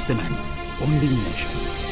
istemem. On bin leş.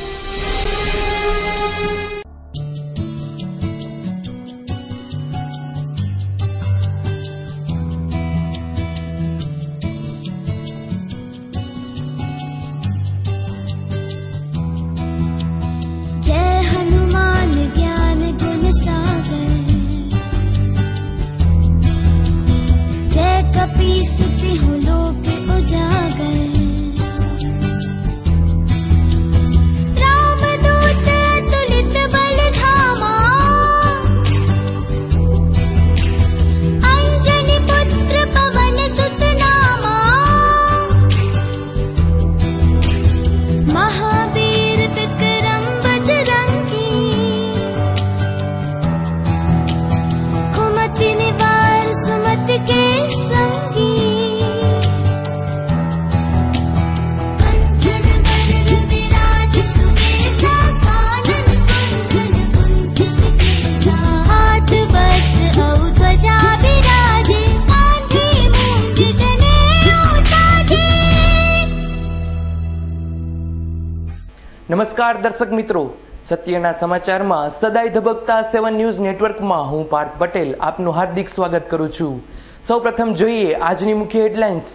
નમસ્કાર દર્શક મિત્રો. સત્યના સમાચારમાં સદાય ધબકતા સેવન ન્યૂઝ નેટવર્કમાં હું પાર્થ પટેલ આપનું હાર્દિક સ્વાગત કરું છું. સૌપ્રથમ જોઈએ આજની મુખ્ય હેડલાઇન્સ.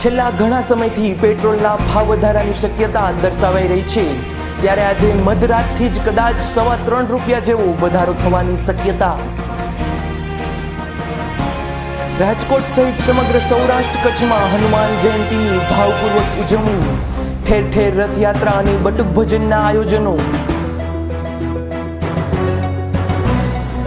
છેલ્લા ઘણા સમયથી પેટ્રોલના ભાવ વધારાની શક્યતા દર્શાવાઈ રહી છે. ત્યારે આજે મધરાતથી જ કદાચ સવા ત્રણ રૂપિયા જેવો વધારો થવાની શક્યતા. રાજકોટ સહિત સમગ્ર સૌરાષ્ટ્ર કચ્છમાં હનુમાન જયંતીની ભાવપૂર્વક ઉજવણી. ઠેર ઠેર રથયાત્રા અને બટુક ભજનના આયોજનો.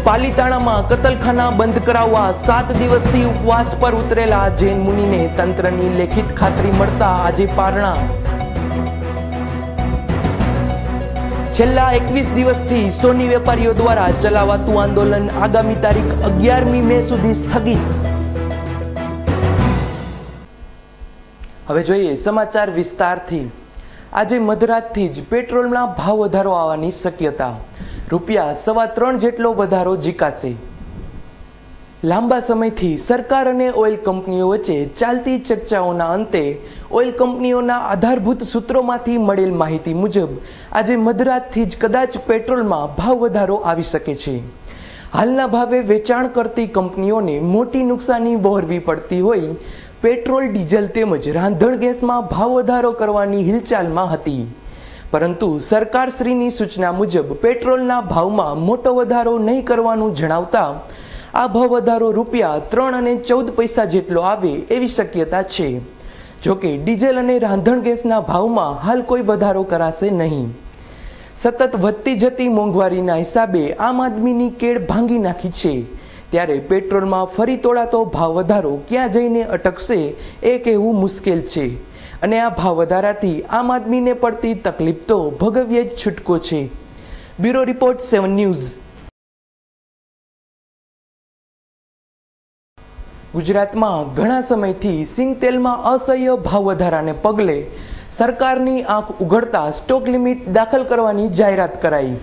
પાલીતાણામાં કતલખાના બંધ કરાવવા સાત દિવસથી ઉપવાસ પર ઉતરેલા જૈન મુનિને તંત્રની લેખિત ખાતરી મળતા આજે પારણા. છેલ્લા એકવીસ દિવસથી સોની વેપારીઓ દ્વારા ચલાવાતું આંદોલન આગામી તારીખ અગિયારમી મે સુધી સ્થગિત. હવે જોઈએ સમાચાર વિસ્તારથી. આજે મધરાતથી જ પેટ્રોલના ભાવ વધારો આવવાની શક્યતા. રૂપિયા સવા ત્રણ જેટલો વધારો જીકાશે. લાંબા સમયથી સરકાર અને ઓઇલ કંપનીઓ વચ્ચે ચાલતી ચર્ચાઓના અંતે ઓઇલ કંપનીઓના આધારભૂત સૂત્રોમાંથી મળેલ માહિતી મુજબ, આજે મધરાતથી જ કદાચ પેટ્રોલમાં ભાવ વધારો આવી શકે છે. હાલના ભાવે વેચાણ કરતી કંપનીઓને મોટી નુકસાની વહોરવી પડતી હોય પેટ્રોલ, ડીઝલ તેમજ રાંધણ ગેસમાં ભાવ વધારો કરવાની હિલચાલમાં હતી. પરંતુ સરકારશ્રીની સૂચના મુજબ પેટ્રોલના ભાવમાં મોટો વધારો નહીં કરવાનું જણાવતા આ ભાવ વધારો રૂપિયા ત્રણ અને ચૌદ પૈસા જેટલો આવે એવી શક્યતા છે. જોકે ડીઝલ અને રાંધણ ગેસના ભાવમાં હાલ કોઈ વધારો કરાશે નહીં. સતત વધતી જતી મોંઘવારીના હિસાબે આમ આદમીની કેળ ભાંગી નાખી છે. ત્યારે પેટ્રોલમાં ફરી તોડાતો ભાવ વધારો ક્યાં જઈને અટકશે એ કહેવું મુશ્કેલ છે. અને આ ભાવ વધારાથી આમ આદમીને પડતી તકલીફ તો ભગવ્ય જ છૂટકો છે. Bureau report seven news. ગુજરાતમાં ઘણા સમયથી સિંગતેલમાં અસહ્ય ભાવ વધારાને પગલે સરકારની આંખ ઉઘડતા સ્ટોક લિમિટ દાખલ કરવાની જાહેરાત કરાઈ.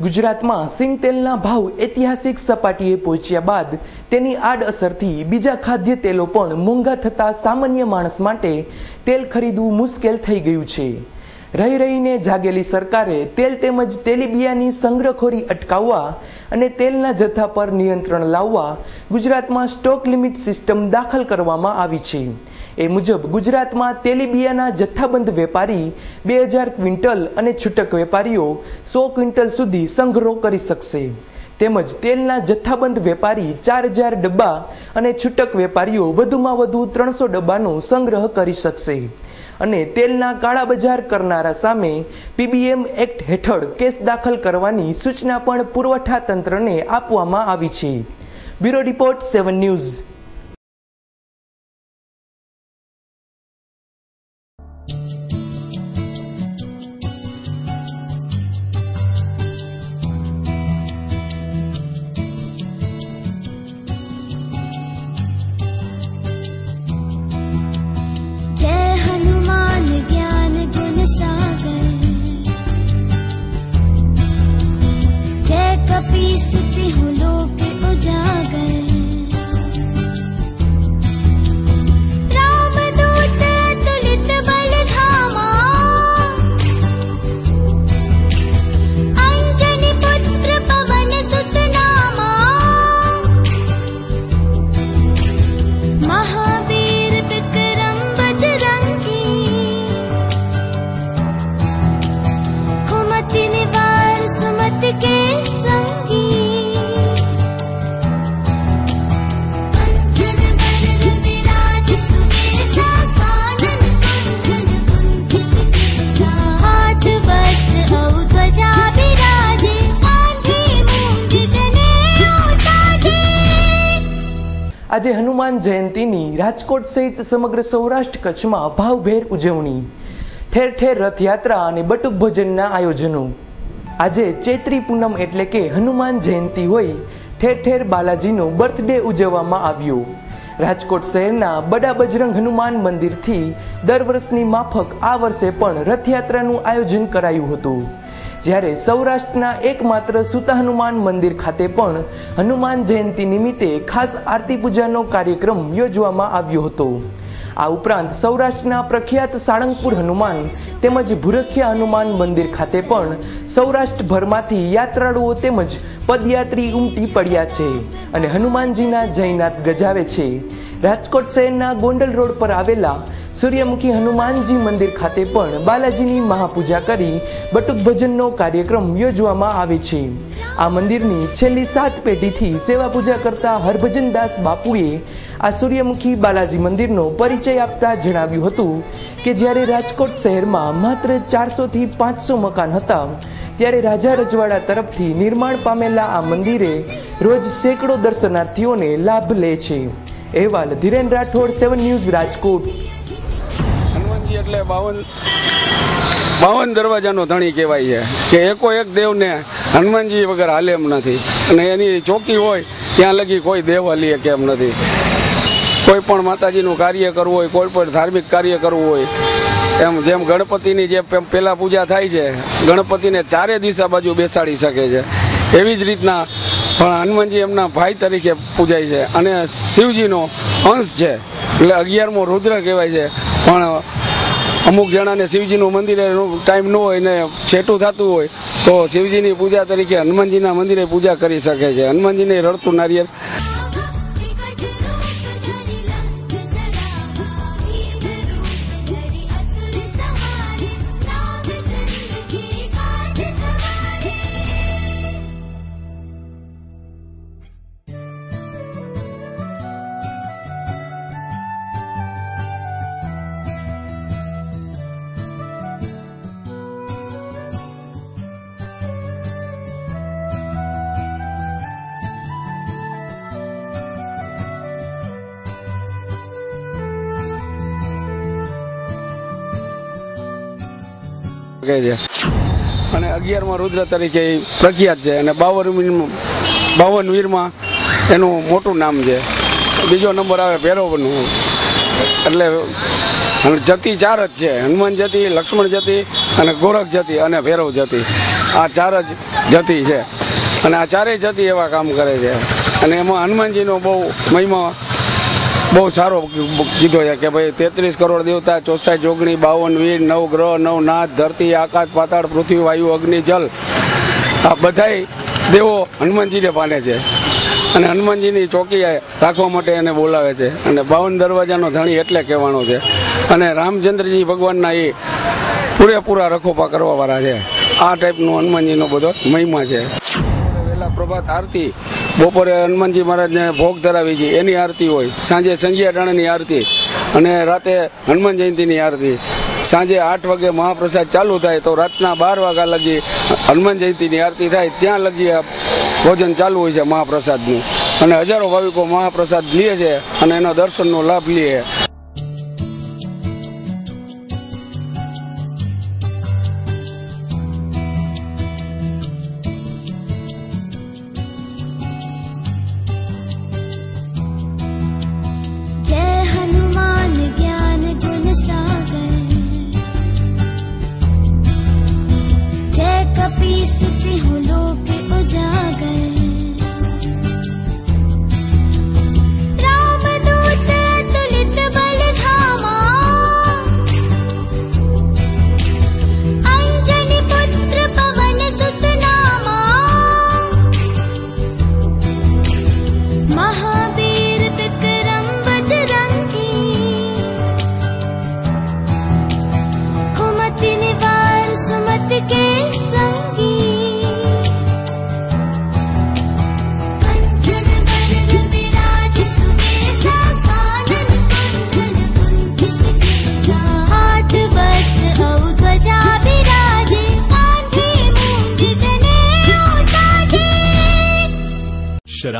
ગુજરાતમાં સિંગ તેલના ભાવ ઐતિહાસિક સપાટીએ પહોંચ્યા બાદ તેની આડઅસરથી બીજા ખાદ્ય તેલો પણ મોંઘા થતા સામાન્ય માણસ માટે તેલ ખરીદવું મુશ્કેલ થઈ ગયું છે. રહી રહીને જાગેલી સરકારે તેલ તેમજ તેલીબિયાની સંગ્રહખોરી અટકાવવા અને તેલના જથ્થા પર નિયંત્રણ લાવવા ગુજરાતમાં સ્ટોક લિમિટ સિસ્ટમ દાખલ કરવામાં આવી છે. એ મુજબ ગુજરાતમાં તેલીબિયાના જથ્થાબંધ વેપારી બે હજાર ક્વિન્ટલ અને છૂટક વેપારીઓ સો ક્વિન્ટલ સુધી સંગ્રહ કરી શકશે. તેમજ તેલના જથ્થાબંધ વેપારી ચાર હજાર ડબ્બા અને છૂટક વેપારીઓ વધુમાં વધુ ત્રણસો ડબ્બાનો સંગ્રહ કરી શકશે. અને તેલના કાળા બજાર કરનારા સામે પીબીએમ એક્ટ હેઠળ કેસ દાખલ કરવાની સૂચના પણ પુરવઠા તંત્રને આપવામાં આવી છે. Bureau report seven news. આજે હનુમાન જયંતીની રાજકોટ સહિત સમગ્ર સૌરાષ્ટ્ર કચ્છમાં ભાવભેર ઉજવણી. ઠેર ઠેર રથયાત્રા અને બટુક ભોજનના આયોજનો. આજે ચૈત્રી પૂનમ એટલે કે હનુમાન જયંતી હોય, ઠેર ઠેર બાલાજીનો બર્થડે ઉજવવામાં આવ્યો. રાજકોટ શહેરના બડા બજરંગ હનુમાન મંદિરથી દર વર્ષની માફક આ વર્ષે પણ રથયાત્રાનું આયોજન કરાયું હતું. જ્યારે સૌરાષ્ટ્રના એકમાત્ર સુતા હનુમાન મંદિર ખાતે પણ હનુમાન જયંતિ નિમિત્તે ખાસ આરતી પૂજાનો કાર્યક્રમ યોજવામાં આવ્યો હતો. આ ઉપરાંત સૌરાષ્ટ્રના પ્રખ્યાત સાળંગપુર હનુમાન તેમજ ભુરખિયા હનુમાન મંદિર ખાતે પણ સૌરાષ્ટ્રભરમાંથી યાત્રાળુઓ તેમજ પદયાત્રી ઉમટી પડ્યા છે અને હનુમાનજીના જયનાથ ગજાવે છે. રાજકોટ શહેરના ગોંડલ રોડ પર આવેલા સૂર્યમુખી હનુમાનજી મંદિર ખાતે પણ બાલાજીની મહાપૂજા કરી બટુક ભજનનો કાર્યક્રમ યોજવામાં આવે છે. આ મંદિરની છેલ્લી સાત પેઢીથી સેવા પૂજા કરતા હરભજનદાસ બાપુએ આ સૂર્યમુખી બાલાજી મંદિરનો પરિચય આપતા જણાવ્યું હતું કે જ્યારે રાજકોટ શહેરમાં માત્ર ચારસોથી પાંચસો મકાન હતા, ત્યારે રાજા રજવાડા તરફથી નિર્માણ પામેલા આ મંદિરે રોજ સેંકડો દર્શનાર્થીઓને લાભ લે છે. અહેવાલ ધીરેન રાઠોડ, સેવન ન્યૂઝ રાજકોટ. એટલે બાવન બાવન દરવાજાનો ધણી કહેવાય છે. કે એકો એક દેવને હનુમાનજી વગર હાલે એમ નથી. અને એની ચોકી હોય, ત્યાં લગી કોઈ દેવ હલીએ કે એમ નથી. કોઈ પણ માતાજીનું કાર્ય કરવું હોય, કોઈ પણ ધાર્મિક કાર્ય કરવું હોય, એમ જેમ ગણપતિની જે પેલા પૂજા થાય છે, ગણપતિને ચારે દિશા બાજુ બેસાડી શકે છે. એવી જ રીતના પણ હનુમાનજી એમના ભાઈ તરીકે પૂજાય છે. અને શિવજીનો અંશ છે. એટલે અગિયારમો રુદ્ર કહેવાય છે. પણ અમુક જણાને શિવજીનું મંદિરે ટાઈમ ન હોય ને છેટું થતું હોય, તો શિવજીની પૂજા તરીકે હનુમાનજીના મંદિરે પૂજા કરી શકે છે. હનુમાનજીને રડતું નારિયેળ છે. અને અગિયારમાં રુદ્ર તરીકે પ્રખ્યાત છે અને બાવન બાવન વીરમાં એનું મોટું નામ છે. બીજો નંબર આવે ભૈરવનું. એટલે જતી ચાર જ છે. હનુમાન જતી, લક્ષ્મણ જતી અને ગોરખ જતી અને ભૈરવ જતી. આ ચાર જ જતી છે. અને આ ચારેય જતી એવા કામ કરે છે. અને એમાં હનુમાનજીનો બહુ મહિમા બહુ સારો કીધો છે કે ભાઈ તેત્રીસ કરોડ દેવતા ચોસાઈ જોગણી, બાવન વીર, નવ ગ્રહ, નવ નાથ ધરતી, આકાશ, પાતાળ, પૃથ્વી, વાયુ, અગ્નિ, જલ. આ બધાય દેવો હનુમાનજીને પાને છે. અને હનુમાનજીની ચોકી રાખવા માટે એને બોલાવે છે. અને બાવન દરવાજાનો ધણી એટલે કહેવાનો છે. અને રામચંદ્રજી ભગવાનના એ પૂરેપૂરા રખોપા કરવાવાળા છે. આ ટાઈપનો હનુમાનજીનો બધો મહિમા છે. પ્રભાત આરતી બપોરે હનુમાનજી મહારાજને ભોગ ધરાવી છે. એની આરતી હોય. સાંજે સંજ્યા ટાણાની આરતી અને રાતે હનુમાન જયંતિની આરતી. સાંજે આઠ વાગે મહાપ્રસાદ ચાલુ થાય તો રાતના બાર વાગ્યા લગી હનુમાન જયંતિની આરતી થાય. ત્યાં લગી ભોજન ચાલુ હોય છે મહાપ્રસાદનું. અને હજારો ભાવિકો મહાપ્રસાદ લે છે અને એનો દર્શનનો લાભ લે છે.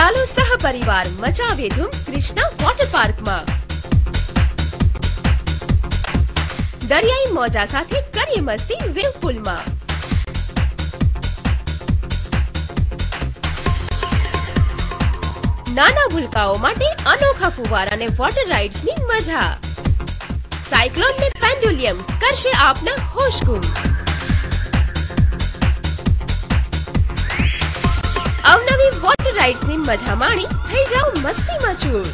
ચાલો સહપરિવાર મચાવે ધૂમ કૃષ્ણા વોટર પાર્કમાં દરિયાઈ મોજા સાથે કરીએ મસ્તી વેવ પુલમાં. નાના ભૂલકાઓ માટે અનોખા ફુવારા અને વોટર રાઇડ્સની મજા. સાયક્લોન ને પેન્ડુલિયમ કરશે આપના હોશ ગુમ વોટર રાઇડ્સની મજા માણી થઈ જાઓ મસ્તીમાં ચૂર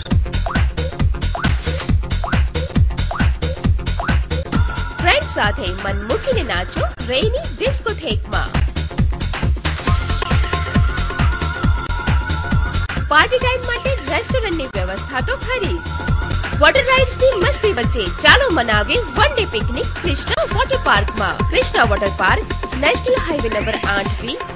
ફ્રેન્ડ સાથે મન મૂકીને નાચો રેની ડિસ્કોથેકમાં પાર્ટી ટાઈમ માટે રેસ્ટોરન્ટની વ્યવસ્થા તો ખરી વોટર રાઇડ્સની મસ્તી વચ્ચે ચાલો મનાવીએ one day picnic Krishna water પાર્કમાં Krishna water park national highway number આઠ બી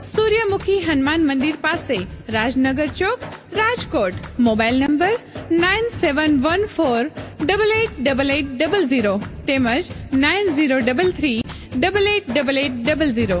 Suryamukhi Hanuman મંદિર પાસે Rajnagar Chowk Rajkot mobile number nine seven one four double eight double eight double zero તેમજ nine zero double three double eight double eight double zero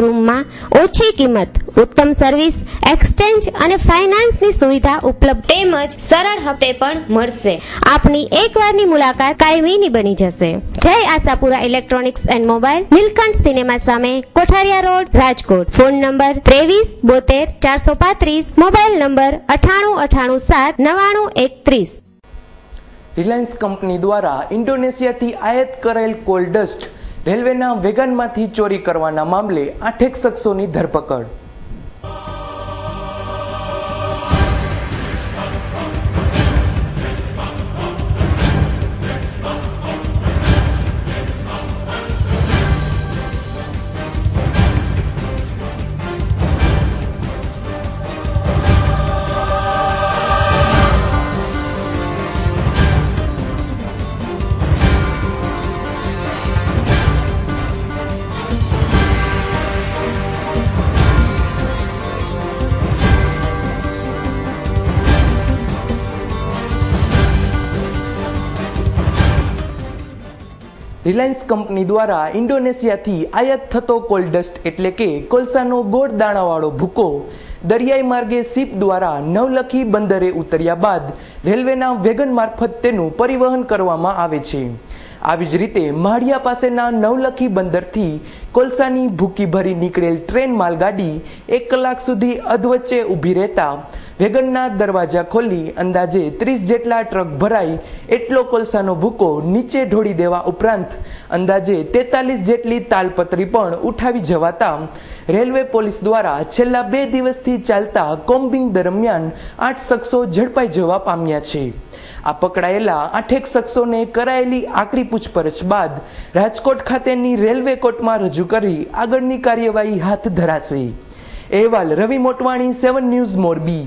શોરૂમમાં ઓછી કિંમત ઉત્તમ service exchange અને ફાઇનાન્સની સુવિધા ઉપલબ્ધ તેમજ સરળ હપ્તે પણ મળશે. આપની એકવારની મુલાકાત કાયમીની બની જશે. Jai Ashapura electronics and mobile Nilkanth cinema સામે Kothariya road Rajkot. Phone number ત્રેવીસ બોતેર ચારસો પાંત્રીસ મોબાઈલ નંબર અઠાણું અઠાણું સાત નવાણું એકત્રીસ. રિલાયન્સ કંપની દ્વારા ઇન્ડોનેશિયાથી આયાત કરેલ કોલ ડસ્ટ રેલવેના વેગનમાંથી ચોરી કરવાના મામલે આઠેક શખ્સોની ધરપકડ. રિલાયન્સ કંપની દ્વારા ઇન્ડોનેશિયાથી આયાત થતો કોલડસ્ટ એટલે કે કોલસાનો ગોળ દાણાવાળો ભૂકો દરિયાઈ માર્ગે શિપ દ્વારા નવલખી બંદરે ઉતર્યા બાદ રેલવેના વેગન મારફત તેનું પરિવહન કરવામાં આવે છે. આવી જ રીતે માળિયા પાસેના નવલખી બંદરથી કોલસાની ભૂકી ભરી નીકળેલ ટ્રેન માલગાડી એક કલાક સુધી અધવચ્ચે ઊભી રહેતા વેગનના દરવાજા ખોલી અંદાજે ત્રીસ જેટલા ટ્રક ભરાઈ, એટલો કોલસાનો ભૂકો નીચે ઢોળી દેવા ઉપરાંત અંદાજે તેતાલીસ જેટલી તાલપત્રી પણ ઉઠાવી જવાતા રેલવે પોલીસ દ્વારા છેલ્લા બે દિવસથી ચાલતા કોમ્બિંગ દરમિયાન આઠ શખ્સો ઝડપાઈ જવા પામ્યા છે. આ પકડાયેલા આઠેક શખ્સોને કરાયેલી આકરી પૂછપરછ બાદ રાજકોટ ખાતેની રેલવે કોર્ટમાં રજૂ કરી આગળની કાર્યવાહી હાથ ધરાશે. અહેવાલ રવિ મોટવાણી, સેવન ન્યૂઝ, મોરબી.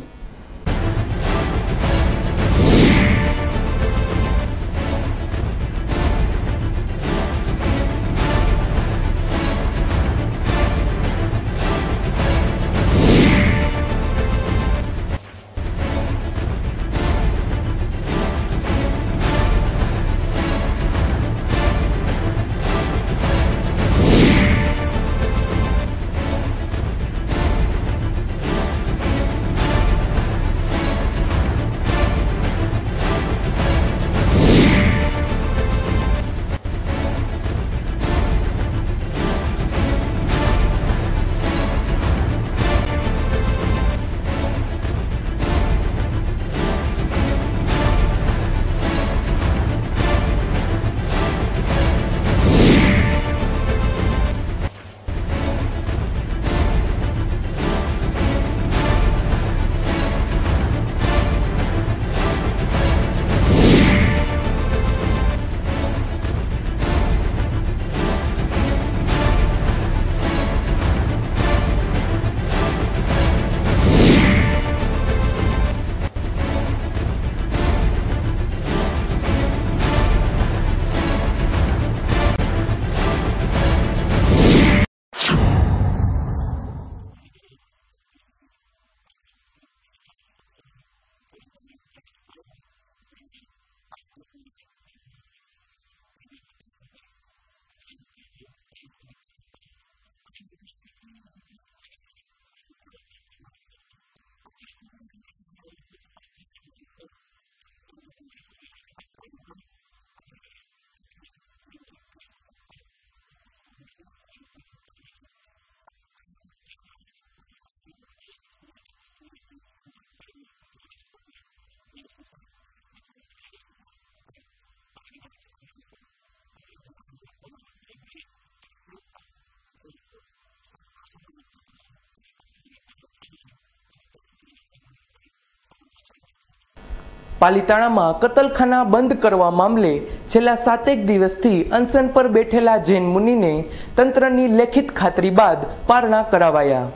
પાલિતાણામાં કતલખાના બંધ કરવા મામલે છેલ્લા સાતેક દિવસથી અનશન પર બેઠેલા જૈન મુનિને તંત્રની લેખિત ખાતરી બાદ પારણા કરાવાયા.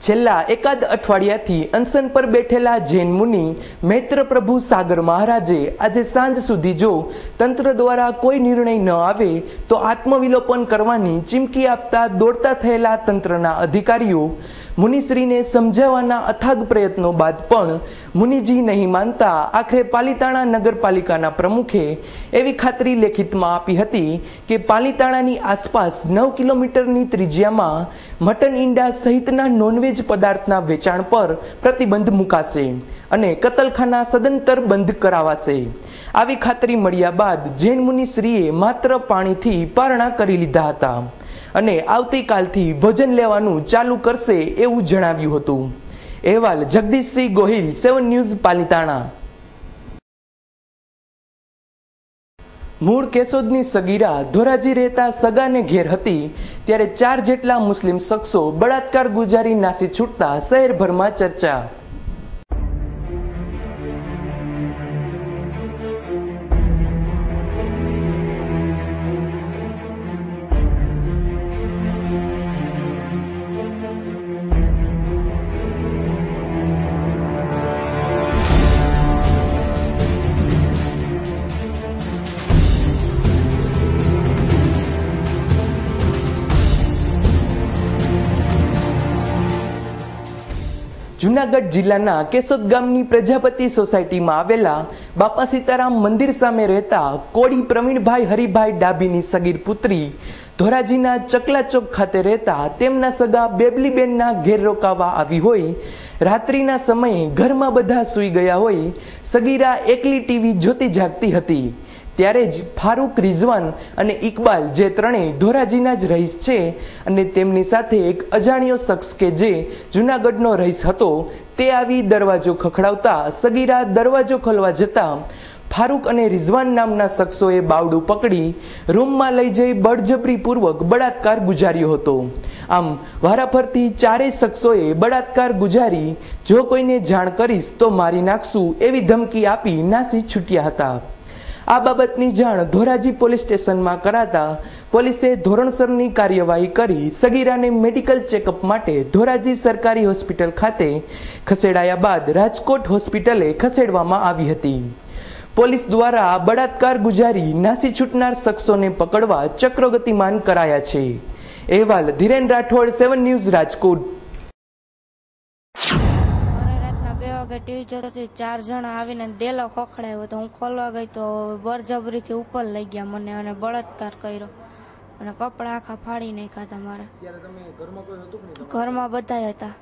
છેલ્લા એકાદ અઠવાડિયાથી અનશન પર બેઠેલા જૈન મુનિ મૈત્ર પ્રભુ સાગર મહારાજે આજે સાંજ સુધી જો તંત્ર દ્વારા કોઈ નિર્ણય ન આવે તો આત્મવિલોપન કરવાની ચીમકી આપતા દોડતા થયેલા તંત્રના અધિકારીઓ મુનિશ્રીને સમજાવવાના અથાગ પ્રયત્નો બાદ પણ મુનિજી નહીં માનતા આખરે પાલિતાણા નગરપાલિકાના પ્રમુખે એવી ખાતરી લેખિતમાં આપી હતી કે પાલિતાણાની આસપાસ નવ કિલોમીટરની ત્રિજ્યામાં મટન ઈંડા સહિતના નોનવેજ પદાર્થના વેચાણ પર પ્રતિબંધ મુકાશે અને કતલખાના સદંતર બંધ કરાવાશે. આવી ખાતરી મળ્યા બાદ જૈન મુનિશ્રીએ માત્ર પાણીથી પારણા કરી લીધા હતા. અને આવતીકાલથી ભોજન લેવાનું ચાલુ કરશે એવું જણાવ્યું હતું. અહેવાલ જગદીશસિંહ ગોહિલ, સેવન ન્યૂઝ, પાલિતાણા. મૂળ કેશોદની સગીરા ધોરાજી રહેતા સગાને ઘેર હતી, ત્યારે ચાર જેટલા મુસ્લિમ શખ્સો બળાત્કાર ગુજારી નાસી છૂટતા શહેરભરમાં ચર્ચા. જુનાગઢ જિલ્લાના કેશોદ ગામની પ્રજાપતિ સોસાયટીમાં આવેલા બાપા સીતારામ મંદિર સામે રહેતા કોળી પ્રવીણભાઈ હરિભાઈ ડાબીની સગીર પુત્રી ધોરાજીના ચકલા ચોક ખાતે રહેતા તેમના સગા બેબલીબેનના ઘેર રોકાવા આવી હોય, રાત્રિના સમયે ઘરમાં બધા સૂઈ ગયા હોય, સગીરા એકલી ટીવી જોતી જાગતી હતી. ત્યારે જ ફારૂક રિઝવાન અને ઇકબાલ જે ત્રણેય ધોરાજીના જ રહીશ છે અને તેમની સાથે એક અજાણ્યો શખ્સ કે જે જુનાગઢનો રહીશ હતો, તે આવી દરવાજો ખખડાવતા, સગીરા દરવાજો ખોલવા જતા ફારૂક અને રિઝવાન નામના શખ્સોએ બાવડું પકડી રૂમમાં લઈ જઈ બળજબરીપૂર્વક બળાત્કાર ગુજાર્યો હતો. આમ, વારાફરતી ચારેય શખ્સોએ બળાત્કાર ગુજારી, જો કોઈને જાણ કરીશ તો મારી નાખશું એવી ધમકી આપી નાસી છૂટ્યા હતા. આ બાબતની જાણ ધોરાજી પોલીસ સ્ટેશનમાં કરાતા પોલીસે ધોરણસરની કાર્યવાહી કરી સગીરાને મેડિકલ ચેકઅપ માટે ધોરાજી સરકારી હોસ્પિટલ ખાતે ખસેડાયા બાદ રાજકોટ હોસ્પિટલે ખસેડવામાં આવી હતી. પોલીસ દ્વારા બળાત્કાર ગુજારી નાસી છૂટનાર શખ્સોને પકડવા ચક્રગતિમાન કરાયા છે. અહેવાલ ધીરેન રાઠોડ, સેવન ન્યૂઝ રાજકોટ. વાગે ટીવી જોતી ચાર જણા આવીને ડેલો ખોખડાયો તો હું ખોલવા ગઈ તો બળજબરીથી ઉપર લઈ ગયા મને અને બળાત્કાર કર્યો. અને કપડા આખા ફાડી નાખ્યા હતા મારા. ઘરમાં બધા હતા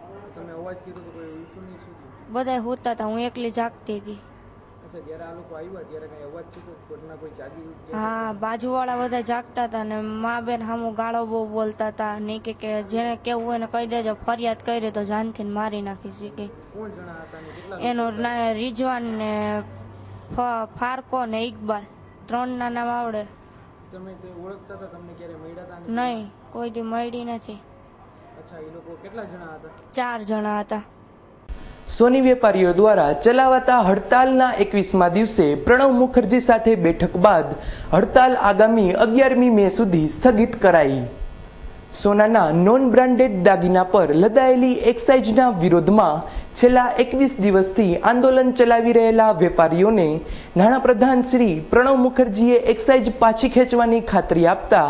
બધા હોતા. હતા હું એકલી જાગતી હતી. અચ્છા જ્યારે આ લોકો આવ્યા ત્યારે કઈ અવાજ કીધો ઘરના કોઈ જાગી હા બાજુવાળા બધા જાગતા હતા ને મા બેન સામું ગાળો બહુ બોલતા હતા ને કે કે જેને કેવું એને કહી દેજો ફરિયાદ કરી તો જાનથી મારી નાખી કે કોણ જણા હતા ને? કેટલા એનું ના રિજવાન ને ફારકો ને ઇકબાલ. ત્રણ ના નામ આવડે. તમે તે ઓળખતા હતા તમને ક્યારે મળ્યા હતા નહીં કોઈ દી મળી નથી. અચ્છા એ લોકો કેટલા જણા હતા? ચાર જણા હતા. સોની વેપારીઓ દ્વારા ચલાવાતા હડતાલના એકવીસમા દિવસે પ્રણવ મુખર્જી સાથે બેઠક બાદ હડતાલ આગામી અગિયારમી મે સુધી સ્થગિત કરાઈ. સોનાના નોન બ્રાન્ડેડ દાગીના પર લદાયેલી એક્સાઇઝના વિરોધમાં છેલ્લા એકવીસ દિવસથી આંદોલન ચલાવી રહેલા વેપારીઓને નાણાપ્રધાન શ્રી પ્રણવ મુખર્જીએ એક્સાઇઝ પાછી ખેંચવાની ખાતરી આપતા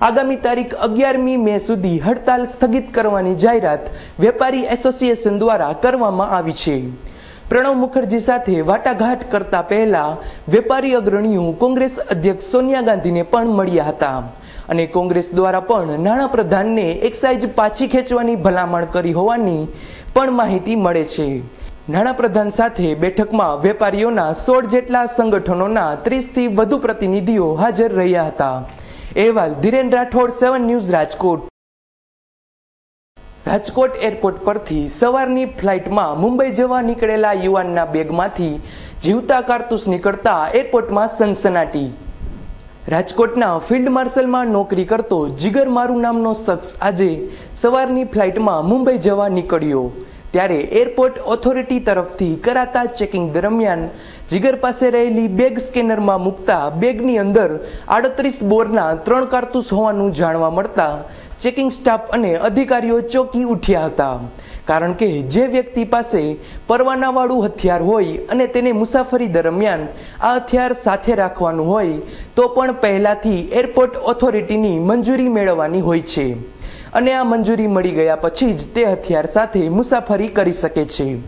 આગામી તારીખ અગિયારમી મે સુધી હડતાલ સ્થગિત કરવાની જાહેરાત વેપારી એસોસિએશન દ્વારા કરવામાં આવી છે. પ્રણવ મુખર્જી સાથે વાટાઘાટ કરતા પહેલા વેપારી અગ્રણીઓ કોંગ્રેસ અધ્યક્ષ સોનિયા ગાંધીને પણ મળ્યા હતા અને કોંગ્રેસ દ્વારા પણ નાણાપ્રધાનને એક્સાઇઝ પાછી ખેંચવાની ભલામણ કરી હોવાની પણ માહિતી મળે છે. નાણાપ્રધાન સાથે બેઠકમાં વેપારીઓના સોળ જેટલા સંગઠનોના ત્રીસથી વધુ પ્રતિનિધિઓ હાજર રહ્યા હતા. અહેવાલ Dhiren Rathod, seven news Rajkot. Rajkot airport પરથી સવારની ફ્લાઇટમાં મુંબઈ જવા નીકળેલા યુવાનના બેગમાંથી જીવતા કારતૂસ નીકળતા એરપોર્ટમાં સનસનાટી. રાજકોટના ફિલ્ડ માર્શલમાં નોકરી કરતો જીગર મારું નામનો શખ્સ આજે સવારની ફ્લાઇટમાં મુંબઈ જવા નીકળ્યો. ત્યારે એરપોર્ટ ઓથોરિટી તરફથી કરાતા ચેકિંગ દરમિયાન જીગર પાસે રહેલી બેગ સ્કેનરમાં મૂકતા બેગની અંદર આડત્રીસ બોરના ત્રણ કારતૂસ હોવાનું જાણવા મળતા ચેકિંગ સ્ટાફ અને અધિકારીઓ ચોકી ઉઠ્યા હતા. કારણ કે જે વ્યક્તિ પાસે પરવાનાવાળું હથિયાર હોય અને તેને મુસાફરી દરમિયાન આ હથિયાર સાથે રાખવાનું હોય, તો પણ પહેલાથી એરપોર્ટ ઓથોરિટીની મંજૂરી મેળવવાની હોય છે. અને આ મંજૂરી મળી ગયા પછી જ તે હથિયાર સાથે મુસાફરી કરી શકે છે.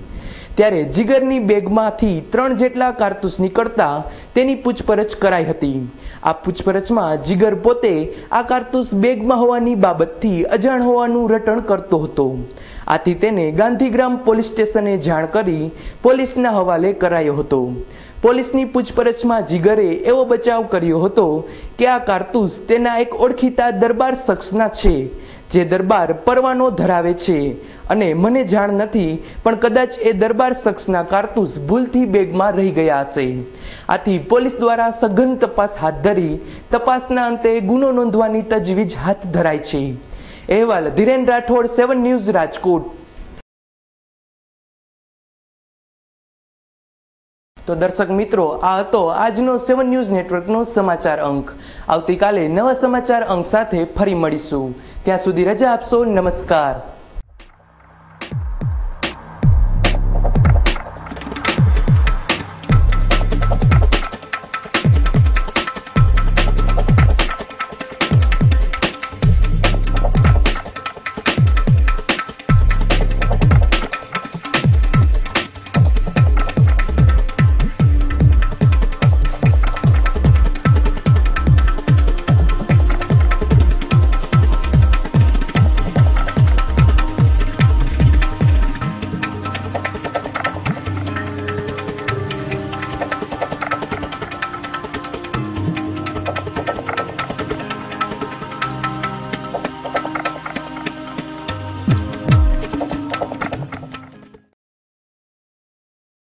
ત્યારે જીગરની બેગમાંથી ત્રણ જેટલા કારતૂસ નીકળતા તેની પૂછપરછ કરાઈ હતી. આ પૂછપરછમાં જીગર પોતે આ કારતૂસ બેગમાં હોવાની બાબતથી અજાણ હોવાનું રટણ કરતો હતો. આથી તેને ગાંધીગ્રામ પોલીસ સ્ટેશને જાણ કરી પોલીસના હવાલે કરાયો હતો. પોલીસની પૂછપરછમાં જીગરે એવો બચાવ કર્યો હતો કે આ કારતૂસ તેના એક ઓળખીતા દરબાર શખ્સના છે, જે દરબાર પરવાનો ધરાવે છે. અને મને જાણ નથી, પણ કદાચ એ દરબાર શખ્સના કારતૂસ ભૂલથી બેગમાં રહી ગયા હશે. આથી પોલીસ દ્વારા સઘન તપાસ હાથ ધરી, તપાસના અંતે ગુનો નોંધવાની તજવીજ હાથ ધરાય છે. અહેવાલ ધીરેન રાઠોડ, સેવન ન્યૂઝ રાજકોટ. તો દર્શક મિત્રો, આ હતો આજનો સેવન ન્યૂઝ નેટવર્કનો સમાચાર અંક. આવતીકાલે નવા સમાચાર અંક સાથે ફરી મળીશું. ત્યાં સુધી રજા આપશો. નમસ્કાર.